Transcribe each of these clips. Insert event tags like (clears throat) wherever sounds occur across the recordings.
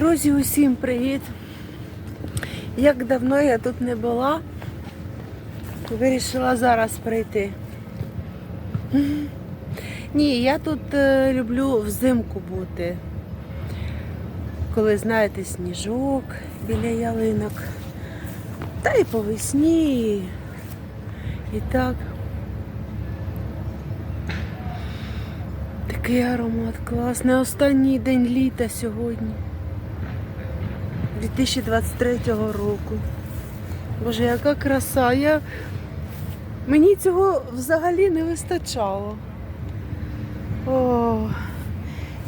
Друзі, усім привіт! Як давно я тут не була, вирішила зараз прийти. Ні, я тут е, люблю взимку бути. Коли, знаєте, сніжок біля ялинок. Та й по весні. І так. Такий аромат класний. Останній день літа сьогодні. 2023 року. Боже, яка краса. Я... Мені цього взагалі не вистачало. О,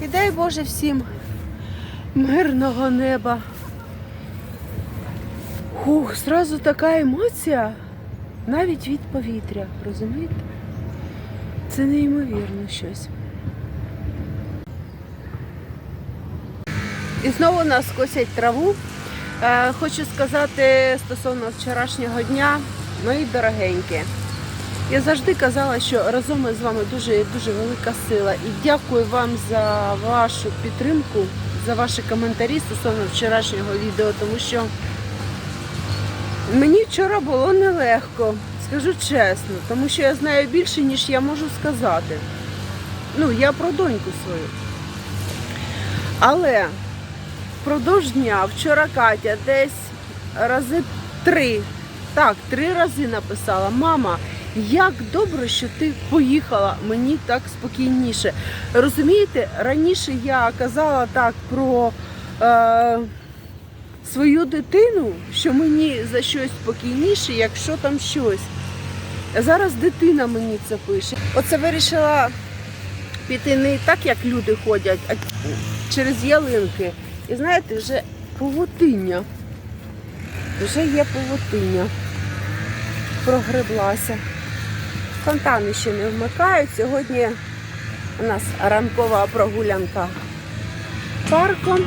і дай Боже всім мирного неба. Хух, зразу така емоція навіть від повітря, розумієте? Це неймовірно щось. І знову нас косять траву. Е, хочу сказати стосовно вчорашнього дня, мої дорогенькі. Я завжди казала, що разом ми з вами дуже дуже велика сила. І дякую вам за вашу підтримку, за ваші коментарі стосовно вчорашнього відео, тому що мені вчора було нелегко, скажу чесно, тому що я знаю більше, ніж я можу сказати. Ну, я про доньку свою. Але впродовж дня вчора Катя десь рази три, так, три рази написала: Мама, як добре, що ти поїхала, мені так спокійніше. Розумієте, раніше я казала так про е, свою дитину, що мені за щось спокійніше, якщо там щось. Зараз дитина мені це пише. Оце вирішила піти не так, як люди ходять, а через ялинки. І знаєте, вже павутиння. Вже є павутиння. Прогреблася. Фонтани ще не вмикають. Сьогодні у нас ранкова прогулянка парком.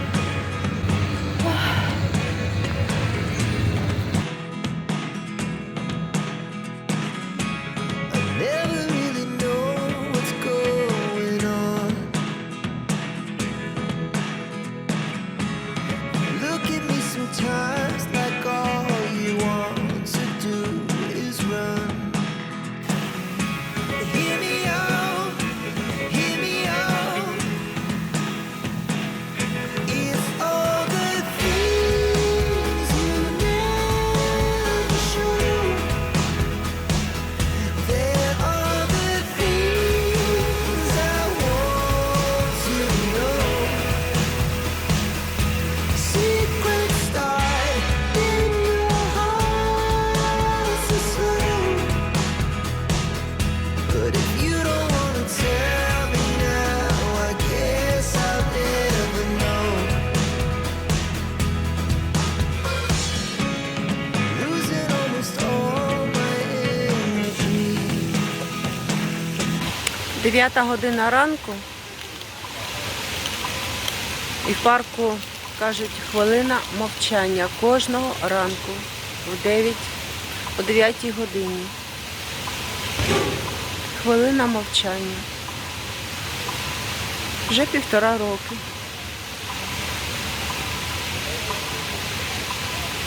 9 година ранку. І в парку кажуть хвилина мовчання кожного ранку в 9, о 9 годині. Хвилина мовчання. Вже півтора роки.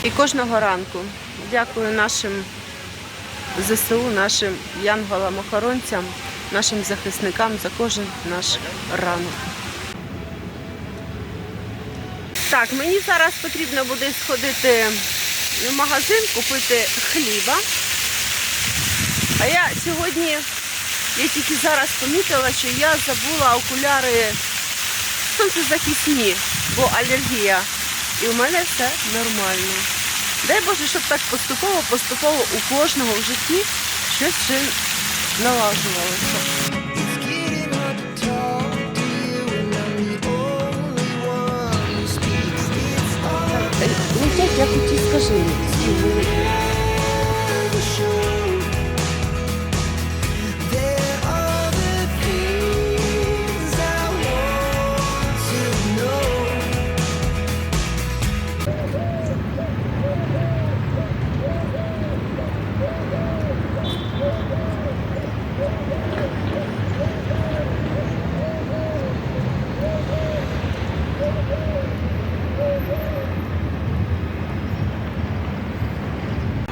І кожного ранку дякую нашим ЗСУ, нашим янголам-охоронцям, нашим захисникам за кожен наш ранок. Так, мені зараз потрібно буде сходити в магазин, купити хліба. А я сьогодні, я тільки зараз помітила, що я забула окуляри сонцезахисні, бо алергія. І у мене все нормально. Дай Боже, щоб так поступово, поступово у кожного в житті щось ще налажувалося. It's getting hard to talk to you, and I'm the only one who speaks. It's all Е, Летять, як у ті скажи.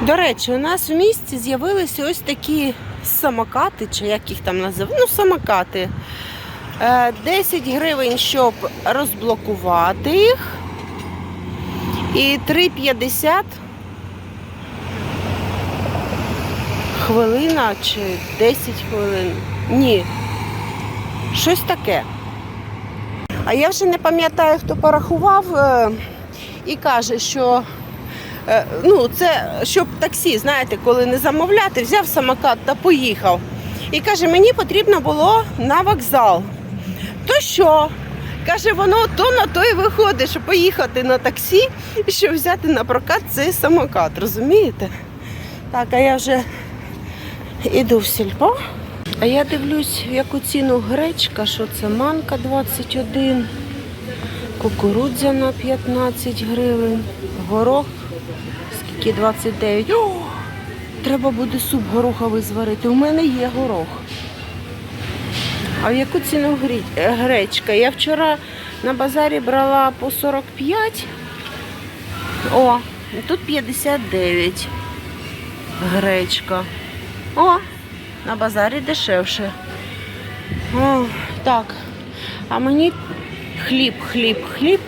До речі, у нас в місті з'явилися ось такі самокати, чи як їх там називають? Ну, самокати. Е, 10 гривень, щоб розблокувати їх. І 3,50 хвилина чи 10 хвилин. Ні. Щось таке. А я вже не пам'ятаю, хто порахував е, і каже, що е, ну, це щоб таксі, знаєте, коли не замовляти, взяв самокат та поїхав. І каже, мені потрібно було на вокзал. То що? Каже, воно то на то і виходить, що поїхати на таксі, щоб взяти на прокат цей самокат, розумієте? Так, а я вже іду в сільпо. А я дивлюсь, яку ціну гречка, що це манка 21, кукурудзяна 15 гривень, горох скільки 29. О, треба буде суп гороховий зварити. У мене є горох. А в яку ціну е, гречка? Я вчора на базарі брала по 45. О, тут 59 гречка. О, на базарі дешевше. О, так. А мені хліб, хліб, хліб.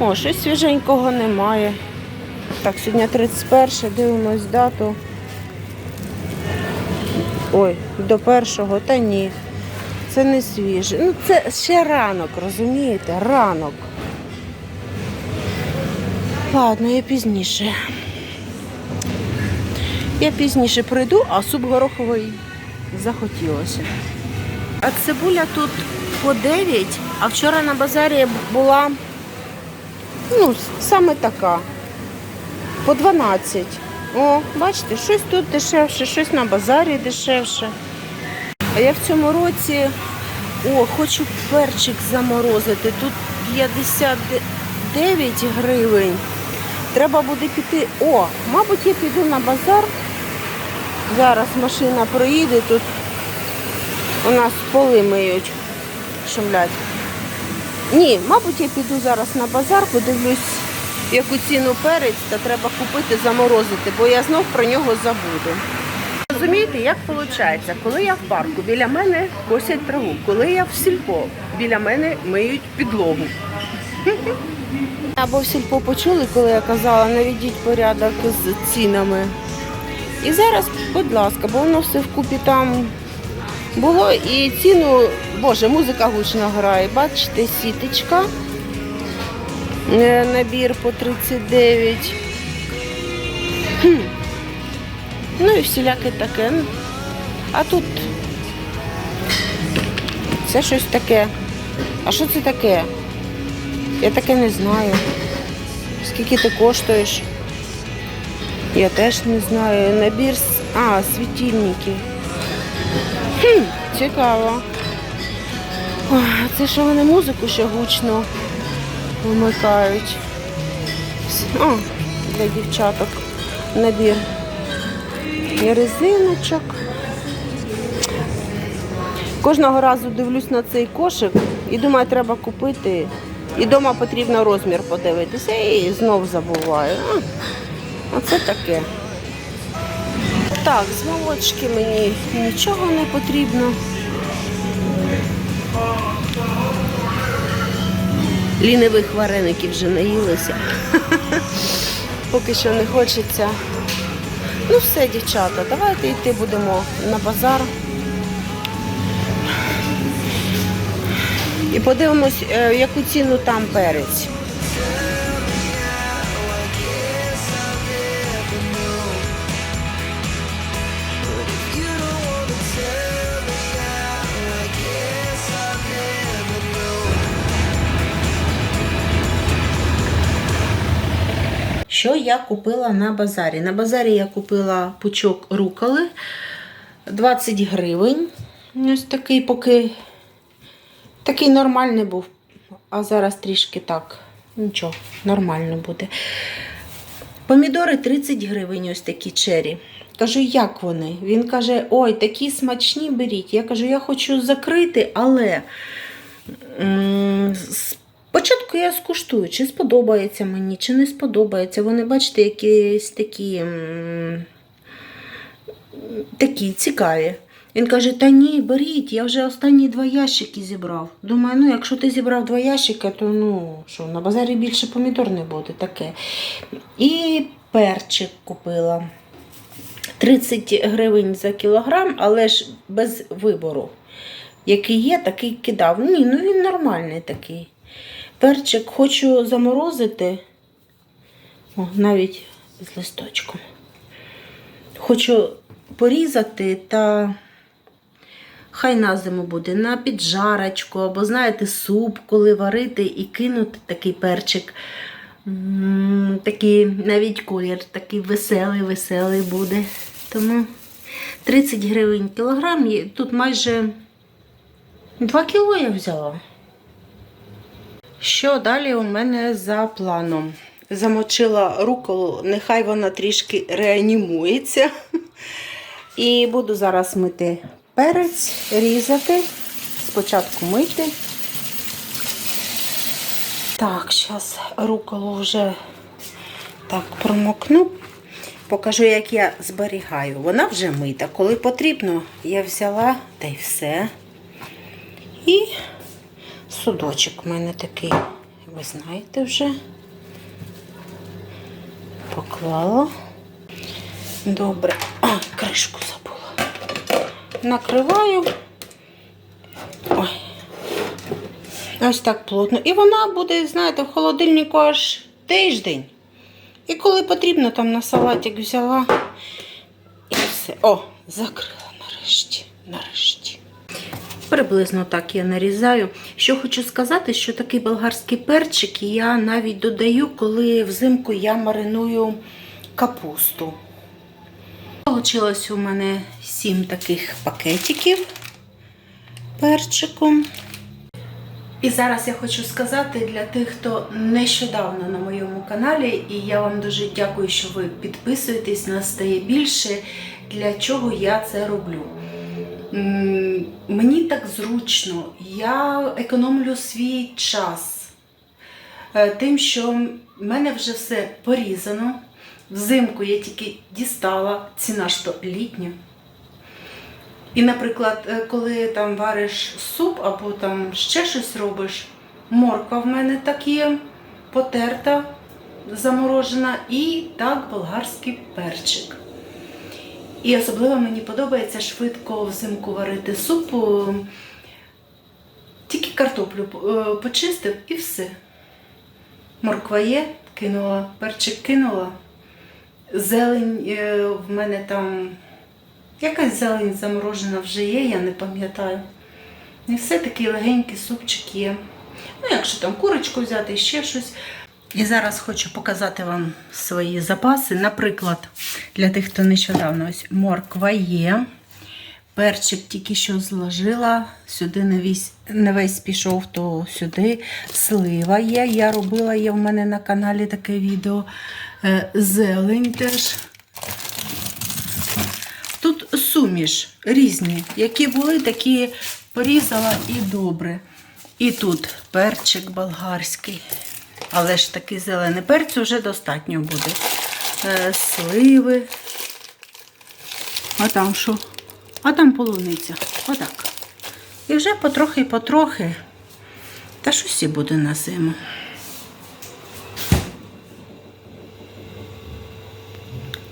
О, щось свіженького немає. Так, сьогодні 31, дивимось дату. Ой, до першого, та ні. Це не свіже. Ну, це ще ранок, розумієте? Ранок. Ладно, я пізніше. Я пізніше прийду, а суп гороховий захотілося. А цибуля тут по 9, а вчора на базарі була ну, саме така. По 12. О, бачите, щось тут дешевше, щось на базарі дешевше. А я в цьому році о, хочу перчик заморозити. Тут 59 гривень. Треба буде піти. О, мабуть, я піду на базар. Зараз машина проїде тут. У нас поли миють, шумлять. Ні, мабуть, я піду зараз на базар, подивлюсь, яку ціну перець, та треба купити, заморозити, бо я знов про нього забуду. Розумієте, як виходить, коли я в парку, біля мене косять траву, коли я в сільпо, біля мене миють підлогу. (laughs) Або в сільпо почули, коли я казала, наведіть порядок з цінами. І зараз, будь ласка, бо воно все вкупі там було і ціну, боже, музика гучно грає. Бачите, сіточка. Е, Набір по 39. Хм. Ну і всіляке таке. А тут це щось таке. А що це таке? Я таке не знаю. Скільки ти коштуєш? Я теж не знаю. Набір а, світильники. Хм, цікаво. Це що вони музику ще гучно вимикають. О, для дівчаток набір. І резиночок. Кожного разу дивлюсь на цей кошик і думаю, треба купити. І вдома потрібно розмір подивитися і знов забуваю. Оце таке. Так, з молочки мені нічого не потрібно. Лінивих вареників вже наїлися. Поки що не хочеться. Ну все, дівчата, давайте йти будемо на базар. І подивимось, е, яку ціну там перець. Я купила на базарі? На базарі я купила пучок руколи 20 гривень. Ось такий поки такий нормальний був. А зараз трішки так. Нічого, нормально буде. Помідори 30 гривень, ось такі чері. Кажу, як вони? Він каже: ой, такі смачні беріть. Я кажу, я хочу закрити, але спочатку я скуштую, чи сподобається мені, чи не сподобається. Вони, бачите, якісь такі такі цікаві. Він каже: Та ні, беріть, я вже останні два ящики зібрав. Думаю, ну якщо ти зібрав два ящики, то ну що, на базарі більше помідор не буде таке. І перчик купила. 30 гривень за кілограм, але ж без вибору. Який є, такий кидав. Ні, ну він нормальний такий. Перчик хочу заморозити. О, навіть з листочком. Хочу порізати та хай на зиму буде на піджарочку, або, знаєте, суп, коли варити і кинути такий перчик. Такий навіть колір такий веселий, веселий буде. Тому 30 гривень кілограм. Тут майже 2 кіло я взяла. Що далі у мене за планом? Замочила руколу, нехай вона трішки реанімується. І буду зараз мити перець, різати. Спочатку мити. Так, зараз руколу вже так промокну. Покажу, як я зберігаю. Вона вже мита. Коли потрібно, я взяла та й все. І судочок у мене такий, ви знаєте вже. Поклала. Добре. А, (clears throat) кришку забула. Накриваю. Ой. Ось так плотно. І вона буде, знаєте, в холодильнику аж тиждень. І коли потрібно, там на салатик взяла. І все. О, закрила нарешті. Нарешті. Приблизно так я нарізаю. Що хочу сказати, що такий болгарський перчик я навіть додаю, коли взимку я мариную капусту. Получилось у мене 7 таких пакетиків перчиком. І зараз я хочу сказати для тих, хто нещодавно на моєму каналі, і я вам дуже дякую, що ви підписуєтесь, нас стає більше, для чого я це роблю. Мені так зручно, я економлю свій час е, тим, що в мене вже все порізано. Взимку я тільки дістала, ціна ж то літня. І, наприклад, е, коли там вариш суп або там ще щось робиш, морква в мене так є, потерта, заморожена, і так болгарський перчик. І особливо мені подобається швидко взимку варити суп. е, Тільки картоплю е, почистив і все. Морква є, кинула, перчик кинула. Зелень е, в мене там якась зелень заморожена вже є, я не пам'ятаю. І все такий легенький супчик є. Ну, якщо там курочку взяти, ще щось. І зараз хочу показати вам свої запаси. Наприклад, для тих, хто нещодавно ось морква є. Перчик тільки що зложила, сюди не весь, не весь пішов, то сюди слива є. Я робила, є в мене на каналі таке відео. Е, Зелень теж. Тут суміш різні. Які були, такі порізала і добре. І тут перчик болгарський. Але ж такий зелений перцю вже достатньо буде. Е, сливи. А там що? А там полуниця. Отак. І вже потрохи-потрохи. Та щось і буде на зиму.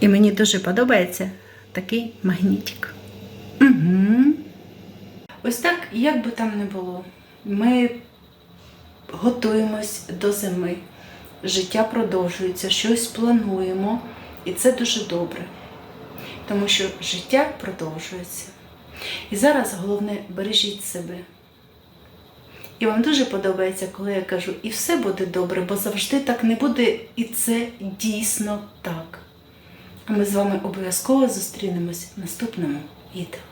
І мені дуже подобається такий магнітик. Угу. Ось так, як би там не було, ми готуємось до зими. Життя продовжується, щось плануємо, і це дуже добре, тому що життя продовжується. І зараз головне бережіть себе. І вам дуже подобається, коли я кажу, і все буде добре, бо завжди так не буде, і це дійсно так. А ми з вами обов'язково зустрінемось в наступному відео.